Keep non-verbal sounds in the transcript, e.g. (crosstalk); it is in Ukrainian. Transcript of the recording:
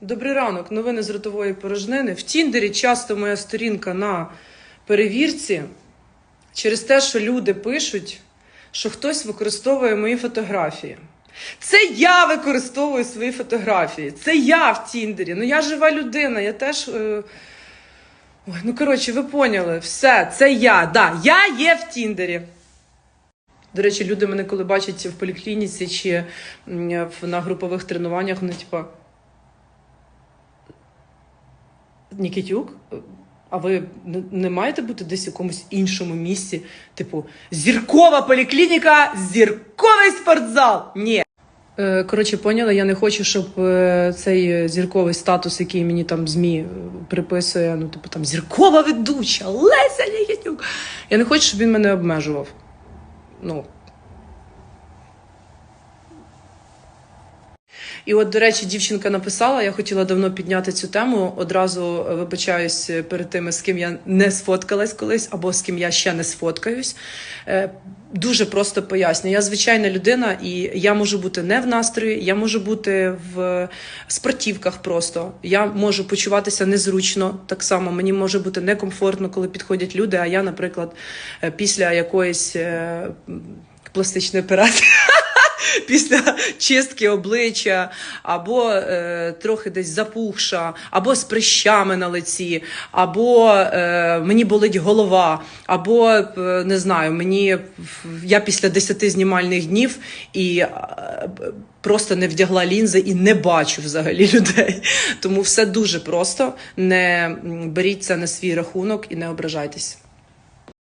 Добрий ранок, новини з ротової порожнини. В Тіндері часто моя сторінка на перевірці через те, що люди пишуть, що хтось використовує мої фотографії. Це я використовую свої фотографії. Це я в Тіндері. Ну я жива людина, я теж. Е... Ой, ну коротше, ви поняли, все, це я. Да, я є в Тіндері. До речі, люди мене коли бачать в поліклініці чи на групових тренуваннях, вони типа. Нікітюк, а ви не, маєте бути десь в якомусь іншому місці? Типу, зіркова поліклініка, зірковий спортзал. Ні. Е, Коротше, поняла, я не хочу, щоб е, цей зірковий статус, який мені там ЗМІ е, приписує, ну, типу там зіркова ведуча, Леся Нікітюк. Я не хочу, щоб він мене обмежував. Ну, І от, до речі, дівчинка написала, я хотіла давно підняти цю тему. Одразу е, вибачаюсь перед тими, з ким я не сфоткалась колись, або з ким я ще не сфоткаюсь. Е, Дуже просто поясню. Я звичайна людина, і я можу бути не в настрої, я можу бути в спортівках просто. Я можу почуватися незручно. Так само мені може бути некомфортно, коли підходять люди. А я, наприклад, е, після якоїсь е, пластичної операції. (laughs) (laughs) Після чистки обличчя, або е, трохи десь запухша, або з прищами на лиці, або е, мені болить голова, або е, не знаю, мені я після 10 знімальних днів і е, просто не вдягла лінзи і не бачу взагалі людей. Тому все дуже просто. Не м, беріть це на свій рахунок і не ображайтесь.